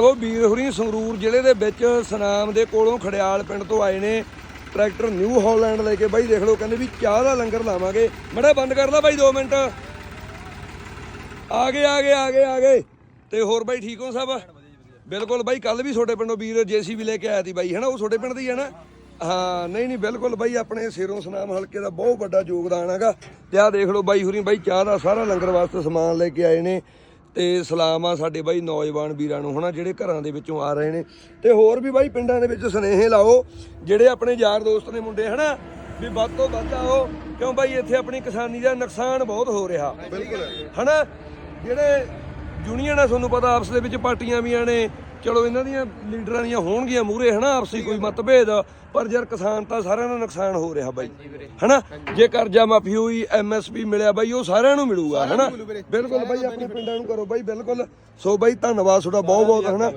ਉਹ ਵੀਰ ਹੁਰੀ ਸੰਗਰੂਰ ਜ਼ਿਲ੍ਹੇ ਦੇ ਵਿੱਚ ਸਨਾਮ ਦੇ ਕੋਲੋਂ ਖੜਿਆਲ ਪਿੰਡ ਤੋਂ ਆਏ ਨੇ। ਟਰੈਕਟਰ ਨਿਊ ਹਾਲੈਂਡ ਲੈ ਕੇ ਬਾਈ ਦੇਖ ਲਓ, ਕਹਿੰਦੇ ਵੀ ਚਾਹ ਦਾ ਲੰਗਰ ਲਾਵਾਂਗੇ। ਮੜਾ ਬੰਦ ਕਰ ਲਾ ਬਾਈ 2 ਮਿੰਟ। ਆ ਗਏ ਆ ਗਏ ਆ ਗਏ ਆ ਗਏ। ਤੇ ਹੋਰ ਬਾਈ ਠੀਕ ਹੋ ਸਭ? ਬਿਲਕੁਲ ਬਾਈ ਕੱਲ ਵੀ ਤੁਹਾਡੇ ਪਿੰਡੋਂ ਵੀਰ ਜੇਸੀਬੀ ਲੈ ਕੇ ਆਇਆ ਸੀ ਬਾਈ, ਹਨਾ? ਉਹ ਤੁਹਾਡੇ ਪਿੰਡ ਦੀ ਹੈ ਨਾ? ਹਾਂ, ਨਹੀਂ ਨਹੀਂ, ਬਿਲਕੁਲ ਬਾਈ, ਆਪਣੇ ਸਿਰੋਂ ਸਨਾਮ ਹਲਕੇ ਦਾ ਬਹੁਤ ਵੱਡਾ ਯੋਗਦਾਨ ਹੈਗਾ। ਤੇ ਆਹ ਦੇਖ ਲਓ ਬਾਈ ਹੁਰੀ, ਬਾਈ ਚਾਹ ਦਾ ਸਾਰਾ ਲੰਗਰ ਵਾਸਤੇ ਸਮਾਨ ਲੈ ਕੇ ਆਏ ਨੇ। ਤੇ ਸਲਾਮ ਆ ਸਾਡੇ ਬਾਈ ਨੌਜਵਾਨ ਵੀਰਾਂ ਨੂੰ ਹਨਾ ਜਿਹੜੇ ਘਰਾਂ ਦੇ ਵਿੱਚੋਂ ਆ ਰਹੇ ਨੇ। ਤੇ ਹੋਰ ਵੀ ਬਾਈ ਪਿੰਡਾਂ ਦੇ ਵਿੱਚ ਸੁਨੇਹੇ ਲਾਓ ਜਿਹੜੇ ਆਪਣੇ ਯਾਰ ਦੋਸਤ ਨੇ ਮੁੰਡੇ ਹਨਾ ਵੀ ਵੱਧ ਤੋਂ ਵੱਧ ਆਓ ਕਿਉਂ ਬਾਈ ਇੱਥੇ ਆਪਣੀ ਕਿਸਾਨੀ ਦਾ ਨੁਕਸਾਨ ਬਹੁਤ ਹੋ ਰਿਹਾ। ਬਿਲਕੁਲ। ਹਨਾ ਜਿਹੜੇ ਯੂਨੀਅਨ ਤੁਹਾਨੂੰ ਪਤਾ ਆਪਸ ਦੇ ਵਿੱਚ ਪਾਰਟੀਆਂ ਵੀਆਂ ਨੇ। ਚਲੋ ਇਹਨਾਂ ਦੀਆਂ ਲੀਡਰਾਂ ਦੀਆਂ ਹੋਣਗੀਆਂ ਮੂਰੇ ਹਨਾ? ਆਪਸੀ ਕੋਈ ਮਤਭੇਦ। ਪਰ ਯਾਰ ਕਿਸਾਨ ਤਾਂ ਸਾਰਿਆਂ ਨੂੰ ਨੁਕਸਾਨ ਹੋ ਰਿਹਾ ਬਾਈ। ਹਨਾ? ਜੇ ਕਰਜ਼ਾ ਮਾਫੀ ਹੋਈ ਐਮਐਸਪੀ ਮਿਲਿਆ ਬਾਈ ਉਹ ਸਾਰਿਆਂ ਨੂੰ ਮਿਲੂਗਾ ਹਨਾ? ਬਿਲਕੁਲ ਬਾਈ ਆਪਣੇ ਪਿੰਡਾਂ ਨੂੰ ਕਰੋ ਬਾਈ ਬਿਲਕੁਲ। ਸੋ ਬਾਈ ਧੰਨਵਾਦ ਤੁਹਾਡਾ ਬਹੁਤ ਬਹੁਤ ਹਨਾ?